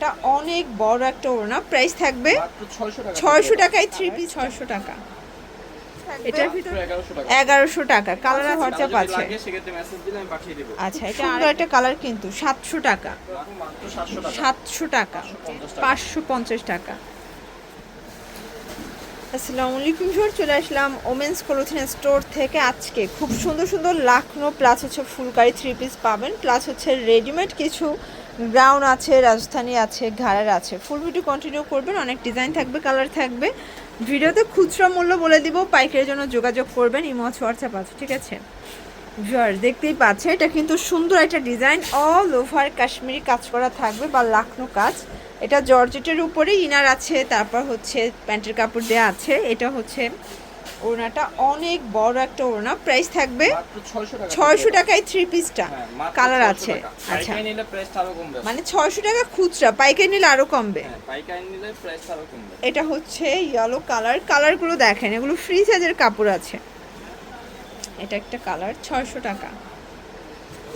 ওড়নাটা অনেক বড় একটা ওড়না। প্রাইস থাকবে মাত্র 600 টাকা। ছয়শো টাকায় থ্রি পিস ছয়শো টাকা। এটার ভিতর মাত্র 1100 টাকা। এগারোশো টাকা। কালার হোয়াটসঅ্যাপ যদি আছে। লাগে সেক্ষেত্রে মেসেজ দিলে আমি পাঠিয়ে দেব। আচ্ছা এটা সুন্দর একটা কালার কিন্তু সাতশো টাকা। মাত্র 700 টাকা। সাতশো টাকা পাঁচশো পঞ্চাশ টাকা। আসসালামু আলাইকুম স্যার চলে আসলাম ওমেন্স ক্লোথিং স্টোর থেকে আজকে। খুব সুন্দর সুন্দর লাখনো প্লাস হচ্ছে ফুলকারি থ্রি পিস পাবেন প্লাস হচ্ছে রেডিমেড কিছু গ্রাউন আছে, রাজস্থানী আছে, ঘাড়ের আছে। ফুল ভিডিও কন্টিনিউ করবেন, অনেক ডিজাইন থাকবে কালার থাকবে। ভিডিওতে খুচরা মূল্য বলে দিব, পাইকারের জন্য যোগাযোগ করবেন ইমোজ হোয়াটসঅ্যাপ আছে, ঠিক আছে? ভিউয়ার দেখতেই পাচ্ছে, এটা কিন্তু সুন্দর একটা ডিজাইন অল ওভার কাশ্মীরি কাজ করা থাকবে, বা লাখনো কাজ। এটা জর্জেটের উপরে ইনার আছে, তারপর হচ্ছে প্যান্টের কাপড় দেওয়া আছে, এটা হচ্ছে ওড়নাটা অনেক বড় একটা ওড়না। প্রাইস থাকবে মাত্র 600 টাকা। ছয়শো টাকায় থ্রি পিসটা কালার আছে। আচ্ছা। আরও মানে ছয়শো টাকা খুচরা পাইকারি নিলে আরও কমবে। হ্যাঁ আরও কমবে। এটা হচ্ছে ইয়েলো কালার কালারগুলো দেখেন এগুলো ফ্রি সাইজের কাপড় আছে। এটা একটা কালার ছয়শো টাকা।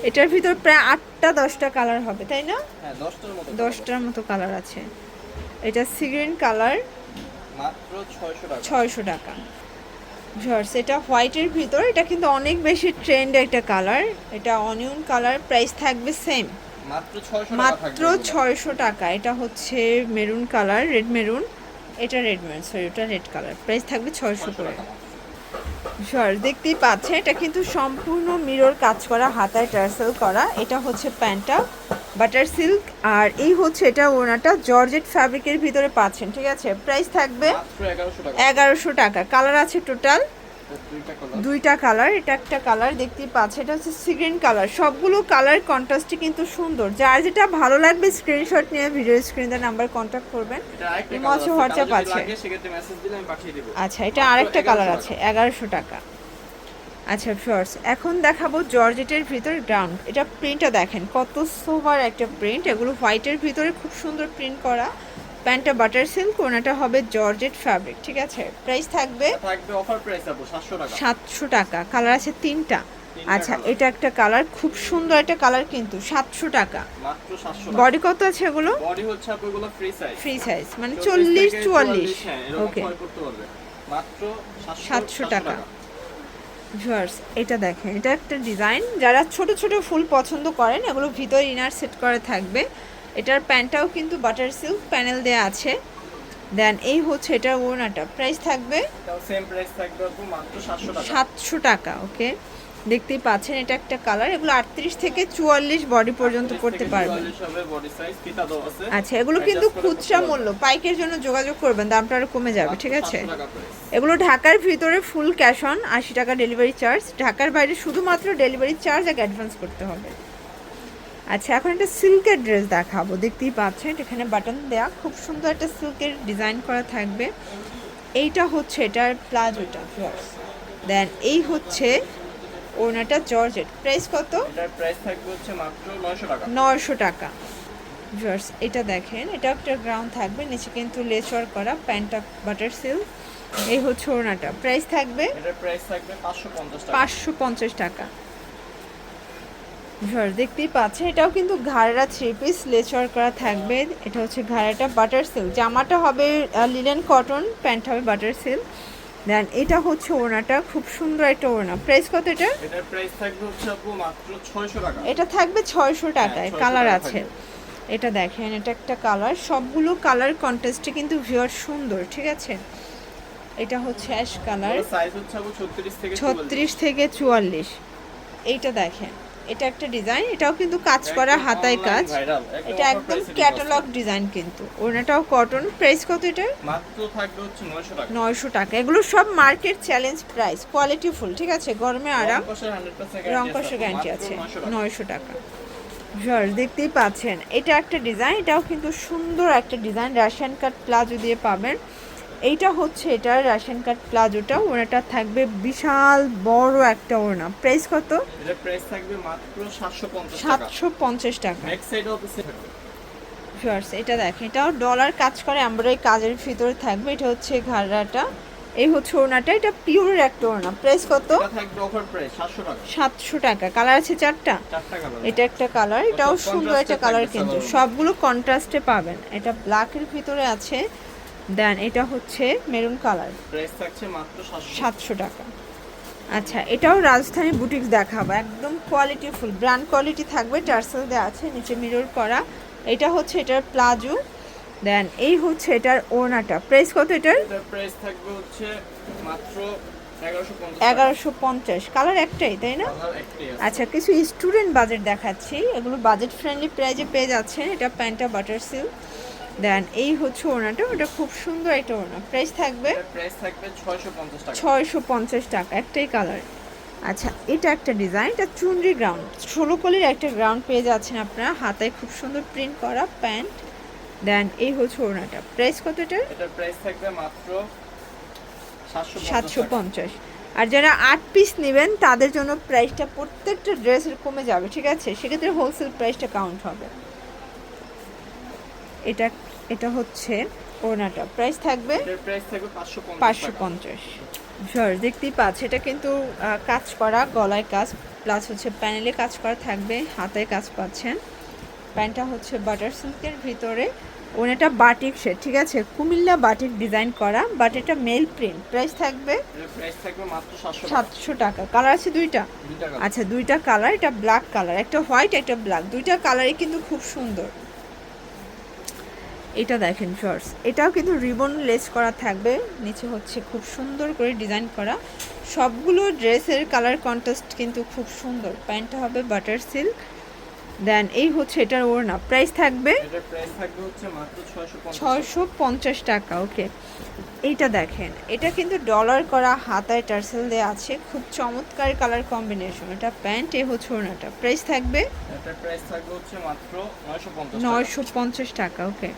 এটার ভিতর প্রায় আটটা দশটা কালার হবে তাই না? হ্যাঁ 10টার মতো দশটার মতো কালার আছে। এটা সিগ্রিন কালার মাত্র 600 টাকা। ছয়শো টাকা। জর্স এটা হোয়াইটের ভিতর এটা কিন্তু অনেক বেশি ট্রেন্ড একটা কালার এটা অনিয়ন কালার প্রাইস থাকবে সেম মাত্র 600 টাকা মাত্র থাকবে এগুলো। ছয়শো টাকা। এটা হচ্ছে মেরুন কালার রেড মেরুন এটা রেড মেরুন সরি ওটা রেড কালার প্রাইস থাকবে ছয়শো করে। টাকা। সর দেখতেই পাচ্ছেন এটা কিন্তু সম্পূর্ণ মিরর কাজ করা হাতায় টার্সেল করা। এটা হচ্ছে প্যান্টটা বাটার সিল্ক আর এই হচ্ছে এটা ওনাটা জর্জেট ফ্যাব্রিকের ভিতরে পাচ্ছেন ঠিক আছে? প্রাইস থাকবে মাত্র 1100 টাকা। এগারোশো টাকা। কালার আছে টোটাল দুইটা কালার এটা একটা কালার দেখতে পাচ্ছেন এটা হচ্ছে সিগ্রিন কালার সবগুলো কালার কন্ট্রাস্টই কিন্তু সুন্দর। যার যেটা ভালো লাগবে স্ক্রিনশট নিয়ে ভিডিও স্ক্রিনের নাম্বার কন্ট্যাক্ট করবেন। ইমো কালার আছে, আচ্ছা এটা আরেকটা কালার আছে এগারোশো টাকা। আচ্ছা ফিওর্স এখন দেখাবো জর্জেটের ভিতর গ্রাউন্ড এটা প্রিন্টটা দেখেন কত সোবার একটা প্রিন্ট এগুলো হোয়াইটের ভিতরে খুব সুন্দর প্রিন্ট করা। প্যান্টটা বাটার সিল্ক ওনাটা হবে জর্জেট ফ্যাব্রিক ঠিক আছে? প্রাইস থাকবে থাকবে অফার প্রাইস আপু 700 টাকা। সাতশো টাকা। কালার আছে তিনটা। আচ্ছা এটা একটা কালার খুব সুন্দর একটা কালার কিন্তু সাতশো টাকা। মাত্র 700 টাকা। বডি কত আছে এগুলো? বডি হচ্ছে আপু এগুলো ফ্রি সাইজ ফ্রি সাইজ মানে চল্লিশ চুয়াল্লিশ। হ্যাঁ এরকম ওকে ক্ষয় মাত্র 700 টাকা। ভিউয়ার্স এটা দেখেন এটা একটা ডিজাইন যারা ছোট ছোট ফুল পছন্দ করেন এগুলো ভিতর ইনার সেট করে থাকবে। এটার প্যান্টটাও কিন্তু বাটার সিল্ক প্যানেল দেয়া আছে। দেন এই হচ্ছে এটার ওড়নাটা। প্রাইস থাকবে? সেম প্রাইস থাকবে আপু মাত্র 700 টাকা। সাতশো টাকা ওকে দেখতেই পাচ্ছেন এটা একটা কালার এগুলো আটত্রিশ থেকে চুয়াল্লিশ বডি পর্যন্ত 30 পড়তে থেকে পারবেন 44 হবে বডি সাইজ ফিতা দেওয়া আছে। আচ্ছা এগুলো কিন্তু খুচরা মূল্য। পাইকের জন্য যোগাযোগ করবেন দামটা আরও কমে যাবে ঠিক আছে? 700 টাকা price। এগুলো ঢাকার ভিতরে ফুল ক্যাশ অন আশি টাকা ডেলিভারি চার্জ ঢাকার বাইরে শুধুমাত্র ডেলিভারি চার্জ আগে অ্যাডভান্স করতে হবে। আচ্ছা এখন একটা সিল্কের ড্রেস দেখাবো। দেখতেই পাচ্ছেন এখানে বাটন দেয়া। খুব সুন্দর একটা সিল্কের ডিজাইন করা থাকবে। এইটা হচ্ছে এটার প্লাজোটা দেন এই হচ্ছে ওনাটা জর্জেট। প্রাইস কত? প্রাইস থাকবে হচ্ছে মাত্র 900 টাকা। নয়শো টাকা। জার্স এটা দেখেন এটা একটা গ্রাউন্ড থাকবে। নিচে কিন্তু লেচওয়ার করা প্যান্টটা বাটার সিল্ক এই হচ্ছে ওড়নাটা। প্রাইস থাকবে? এটার প্রাইস থাকবে 550 টাকা। পাঁচশো পঞ্চাশ টাকা। ঝড় দেখতেই পাচ্ছে এটাও কিন্তু ঘাড়া থ্রি পিস লেচওয়ার করা থাকবে। এটা হচ্ছে ঘাড়াটা বাটার সিল্ক জামাটা হবে লিলেন কটন প্যান্ট হবে বাটার সিল্ক দেন এটা হচ্ছে ওড়নাটা খুব সুন্দর একটা ওড়না। প্রাইস কত এটা? এটার প্রাইস থাকবে হচ্ছে আপু মাত্র 600 টাকা। এটা থাকবে ছয়শো টাকায় কালার আছে। এটা দেখেন এটা একটা কালার সবগুলো কালার কন্টেস্টে কিন্তু ভিউয়ার সুন্দর ঠিক আছে? এটা হচ্ছে অ্যাশ কালার সাইজ হচ্ছে আপু 36 থেকে 44 ছত্রিশ থেকে চুয়াল্লিশ। এইটা দেখেন। এটা একটা ডিজাইন এটাও কিন্তু কাজ করা হাতায় কাজ। এটা একদম ক্যাটালগ ডিজাইন কিন্তু। ওনাটাও কটন প্রাইস কত এটা মাত্র থাকবে হচ্ছে 900 টাকা। নয়শো টাকা। এগুলো সব market challenge price quality full ঠিক আছে? গরমে আরাম রং কষের 100% রং guarantee কষে গ্যারান্টি আছে। 900 টাকা। নয়শো টাকা। জর্জ দেখতেই পাচ্ছেন এটা একটা ডিজাইন এটাও কিন্তু সুন্দর একটা ডিজাইন রাশিয়ান কাট প্লাজো দিয়ে পাবেন। এইটা হচ্ছে এটা রাশিয়ান কার্ড প্লাজোটা ওনাটা থাকবে বিশাল বড় একটা ওড়না। প্রাইস কত? এটার প্রাইস থাকবে মাত্র 750 টাকা। ভিউয়ার্স এটা দেখেন এটাও ডলার কাজ করে আমরা এই কাজের ভিতরে থাকবে। এটা হচ্ছে ঘাড়াটা এই হচ্ছে ওড়নাটা এটা পিওর একটা ওড়না। প্রাইস কত? এটা থাকবে অফার প্রাইস 700 টাকা। সাতশো টাকা। কালার আছে চারটা? চারটা কালার এটা একটা কালার এটাও সুন্দর একটা কালার কিন্তু। সবগুলো কন্ট্রাস্টে পাবেন। এটা ব্ল্যাকের ভিতরে আছে দেন এটা হচ্ছে মেরুন কালার। প্রাইস থাকছে মাত্র 700 সাতশো টাকা। আচ্ছা এটাও রাজধানী বুটিক্স দেখাবো। একদম কোয়ালিটি ফুল ব্র্যান্ড কোয়ালিটি থাকবে টার্সেল দেওয়া আছে নিচে মিরর করা। এটা হচ্ছে এটার প্লাজো। দেন এই হচ্ছে এটার ওড়নাটা। প্রাইস কত এটার? এটার প্রাইস থাকবে হচ্ছে মাত্র 1150 এগারোশো পঞ্চাশ। কালার একটাই তাই না? কালার একটাই আছে। আচ্ছা কিছু স্টুডেন্ট বাজেট দেখাচ্ছি। এগুলো বাজেট ফ্রেন্ডলি প্রাইজে পেয়ে যাচ্ছেন। এটা প্যান্টা বাটার সিল্ক দেন এই হচ্ছে ওড়নাটা ওটা খুব সুন্দর একটা ওড়না। প্রাইস থাকবে? প্রাইস থাকবে 650 টাকা। ছয়শো পঞ্চাশ টাকা একটাই কালার আচ্ছা এটা একটা ডিজাইন এটা চুনরি গ্রাউন্ড ষোলো কলির একটা গ্রাউন্ড পেয়ে যাচ্ছেন আপনারা। হাতায় খুব সুন্দর প্রিন্ট করা প্যান্ট দেন এই হচ্ছে ওড়নাটা। প্রাইস কত এটার? এটার প্রাইস থাকবে মাত্র 750 সাতশো পঞ্চাশ। আর যারা আট পিস নেবেন তাদের জন্য প্রাইসটা প্রত্যেকটা ড্রেসের কমে যাবে ঠিক আছে? সেক্ষেত্রে হোলসেল প্রাইসটা কাউন্ট হবে। এটা এটা হচ্ছে ওড়নাটা। প্রাইস থাকবে প্রাইস থাকবে পাঁচশো পঞ্চাশ ঝড় দেখতেই পাচ্ছ এটা কিন্তু কাজ করা গলায় কাজ প্লাস হচ্ছে প্যানেলে কাজ করা থাকবে হাতায় কাজ পাচ্ছেন। প্যান্টটা হচ্ছে বাটার সিল্কের ভিতরে। ওনাটা বাটিক শেড ঠিক আছে? কুমিল্লা বাটিক ডিজাইন করা বাট এটা মেল প্রিন্ট প্রাইস থাকবে এটার প্রাইস থাকবে মাত্র 700 টাকা। সাতশো টাকা। কালার আছে দুইটা? আচ্ছা দুইটা কালার এটা ব্ল্যাক কালার একটা হোয়াইট একটা ব্ল্যাক দুইটা কালারই কিন্তু খুব সুন্দর। এটা দেখেন শর্টস এটাও কিন্তু রিবন লেস করা থাকবে। নিচে হচ্ছে খুব সুন্দর করে ডিজাইন করা। সবগুলো ড্রেসের কালার কন্ট্রাস্ট কিন্তু খুব সুন্দর। প্যান্টটা হবে বাটার সিল্ক দেন এই হচ্ছে এটার ওড়না। প্রাইস থাকবে এটার প্রাইস থাকবে হচ্ছে মাত্র 650 ছয়শো পঞ্চাশ টাকা ওকে এইটা দেখেন এটা কিন্তু ডলার করা হাতায় টার্সেল দেওয়া আছে। খুব চমৎকার কালার কম্বিনেশন এটা প্যান্ট এ হচ্ছে ওড়নাটা। প্রাইস থাকবে এটার প্রাইস থাকবে হচ্ছে মাত্র 950 টাকা। নয়শো পঞ্চাশ টাকা ওকে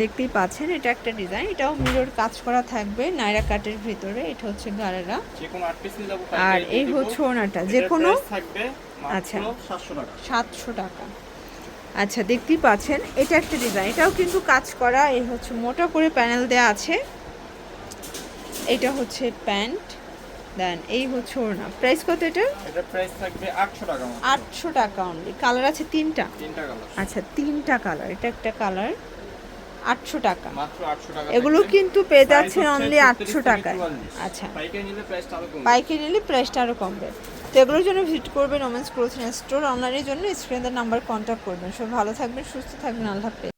দেখতেই পাচ্ছেন এটা একটা ডিজাইন এটাও মিরর কাজ করা থাকবে নাইরা কাটের ভিতরে এটা হচ্ছে গাড়েরা যে কোনো 8 পিস নিলে যাব আর এই হচ্ছে ওনাটা যে কোনো থাকবে আচ্ছা। 700 টাকা। সাতশো টাকা। আচ্ছা দেখতেই পাচ্ছেন এটা একটা ডিজাইন এটাও কিন্তু কাজ করা এই হচ্ছে মোটা করে প্যানেল দেওয়া আছে। এটা হচ্ছে প্যান্ট দেন এই হচ্ছে ওড়না। প্রাইস কত এটা? এটার প্রাইস থাকবে 800 টাকা মাত্র। আটশো টাকা অনলি কালার আছে তিনটা? তিনটা কালার আচ্ছা তিনটা কালার এটা একটা কালার আটশো টাকা। মাত্র 800 টাকা এগুলো কিন্তু পেয়ে যাচ্ছেন অনলি আটশো টাকায়। আচ্ছা। পাইকারি নিলে প্রাইসটা বাইকে নিলে প্রাইসটা আরও কমবে। তো এগুলোর জন্য ভিজিট করবেন ওমেন্স ক্লোথিং স্টোর অনলাইনের জন্য স্ক্রিনের নাম্বার কন্ট্যাক্ট করবেন। সব ভালো থাকবেন সুস্থ থাকবেন আল্লাহ হাফেজ।